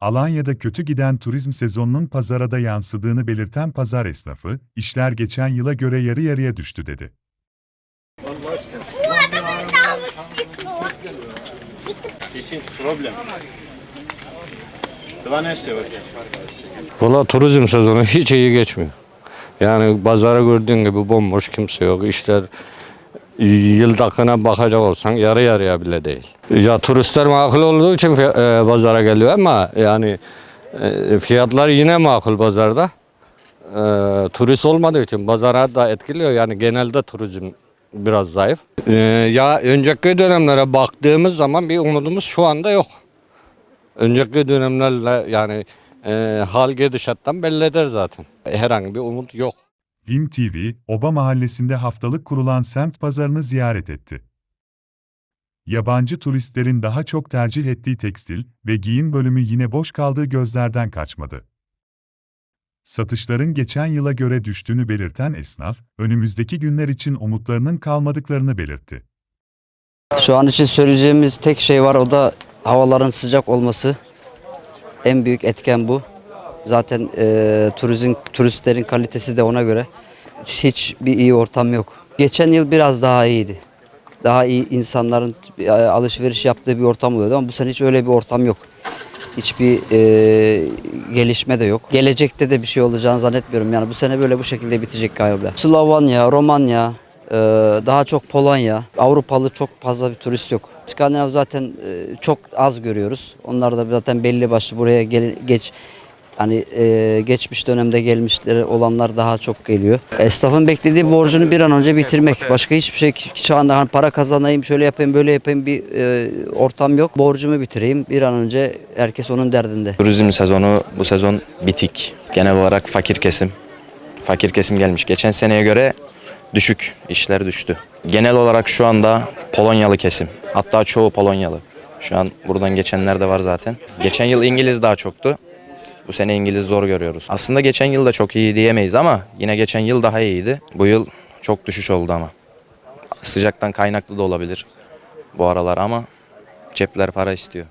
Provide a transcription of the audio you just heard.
Alanya'da kötü giden turizm sezonunun pazara da yansıdığını belirten pazar esnafı, işler geçen yıla göre yarı yarıya düştü dedi. Valla turizm sezonu hiç iyi geçmiyor. Yani pazara gördüğün gibi bomboş kimse yok. İşler yıl dakikana bakacak olsan yarı yarıya bile değil. Ya turistler makul olduğu için e, pazara geliyor ama yani e, fiyatlar yine makul pazarda. E, turist olmadığı için pazara da etkiliyor. Yani genelde turizm biraz zayıf. Ya önceki dönemlere baktığımız zaman bir umudumuz şu anda yok. Önceki dönemlerle yani e, hal gidişattan belli eder zaten. Herhangi bir umut yok. BİM TV, Oba Mahallesi'nde haftalık kurulan semt pazarını ziyaret etti. Yabancı turistlerin daha çok tercih ettiği tekstil ve giyim bölümü yine boş kaldığı gözlerden kaçmadı. Satışların geçen yıla göre düştüğünü belirten esnaf, önümüzdeki günler için umutlarının kalmadıklarını belirtti. Şu an için söyleyeceğimiz tek şey var o da havaların sıcak olması. En büyük etken bu. Zaten e, turizm turistlerin kalitesi de ona göre hiç bir iyi ortam yok. Geçen yıl biraz daha iyiydi. Daha iyi insanların e, alışveriş yaptığı bir ortam oluyordu ama bu sene hiç öyle bir ortam yok. Hiçbir e, gelişme de yok. Gelecekte de bir şey olacağını zannetmiyorum. Yani bu sene böyle bu şekilde bitecek galiba. Slovanya, Romanya, e, daha çok Polonya, Avrupalı çok fazla bir turist yok. İskandinav zaten e, çok az görüyoruz. Onlar da zaten belli başlı buraya gel- geç hani e, geçmiş dönemde gelmişleri olanlar daha çok geliyor. Esnafın beklediği borcunu bir an önce bitirmek. Başka hiçbir şey şu anda hani para kazanayım, şöyle yapayım, böyle yapayım bir e, ortam yok. Borcumu bitireyim. Bir an önce herkes onun derdinde. Turizm sezonu bu sezon bitik. Genel olarak fakir kesim. Fakir kesim gelmiş. Geçen seneye göre düşük. işler düştü. Genel olarak şu anda Polonyalı kesim. Hatta çoğu Polonyalı. Şu an buradan geçenler de var zaten. Geçen yıl İngiliz daha çoktu. Bu sene İngiliz zor görüyoruz. Aslında geçen yıl da çok iyi diyemeyiz ama yine geçen yıl daha iyiydi. Bu yıl çok düşüş oldu ama. Sıcaktan kaynaklı da olabilir bu aralar ama cepler para istiyor.